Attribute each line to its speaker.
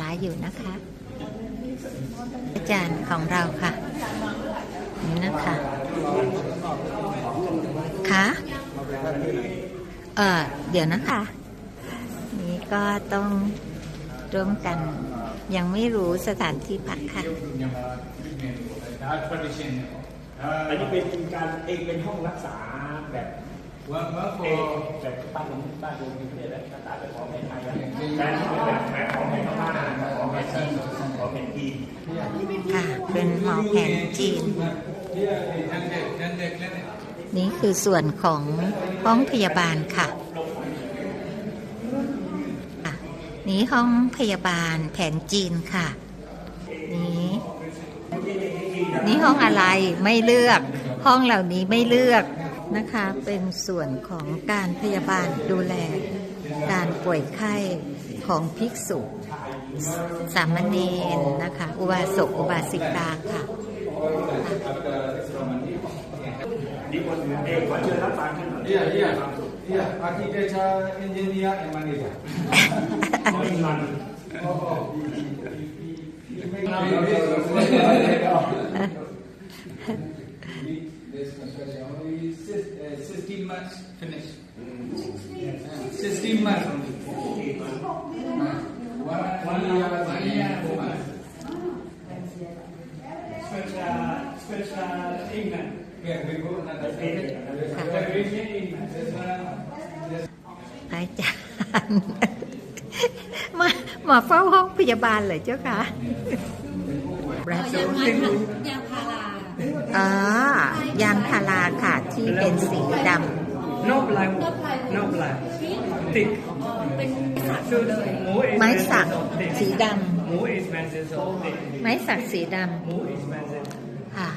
Speaker 1: ระอยู่นะคะอาจารย์ของเราค่ะ นี่นะคะค่ะเออเดี๋ยวนะคะ นี่ก็ต้องร่วมกันยังไม่รู้สถานที่พักค่ะ
Speaker 2: อันนี้เป็นการเองเป็นห้องรักษาแบบ
Speaker 3: One, one
Speaker 2: เอแบบบ้านของบ้านโดมพ์เนี่ยแหละรักษาแบ
Speaker 1: ค่ะ เป็นหมอแผนจีน นี่คือส่วนของห้องพยาบาลค่ะ นี่ห้องพยาบาลแผนจีนค่ะ นี่นี่ห้องอะไรไม่เลือก ห้องเหล่านี้ไม่เลือกนะคะ เป็นส่วนของการพยาบาลดูแล การป่วยไข้ของภิกษุ สามเณรนะคะ อุบาสกอุบาสิกาค่ะ
Speaker 2: นิมนชิญรับฟังท่านหน่อย
Speaker 3: เยี่ยเยี่ยเยี่
Speaker 2: ยอาทิอ
Speaker 3: ยร์มานิเดียขอมันไม่ทำเลย
Speaker 2: special England
Speaker 3: Yeah, we go another. This one, this
Speaker 1: พระอาจารย์ มามาเฝ้าห้องพยาบาลเลยเจ้าค่ะ
Speaker 4: ยางพารายางพารา
Speaker 1: อ๋อยางพาราค่ะที่เป็นสีด
Speaker 2: นอกลายนอกลายติด
Speaker 4: เป็นสัตว์เลย
Speaker 2: หมูำ
Speaker 1: ไม้สักสีด
Speaker 2: หมู is massive so ำ
Speaker 1: ไม้สักสีด
Speaker 2: หมู is massive ำ
Speaker 1: ค่ะ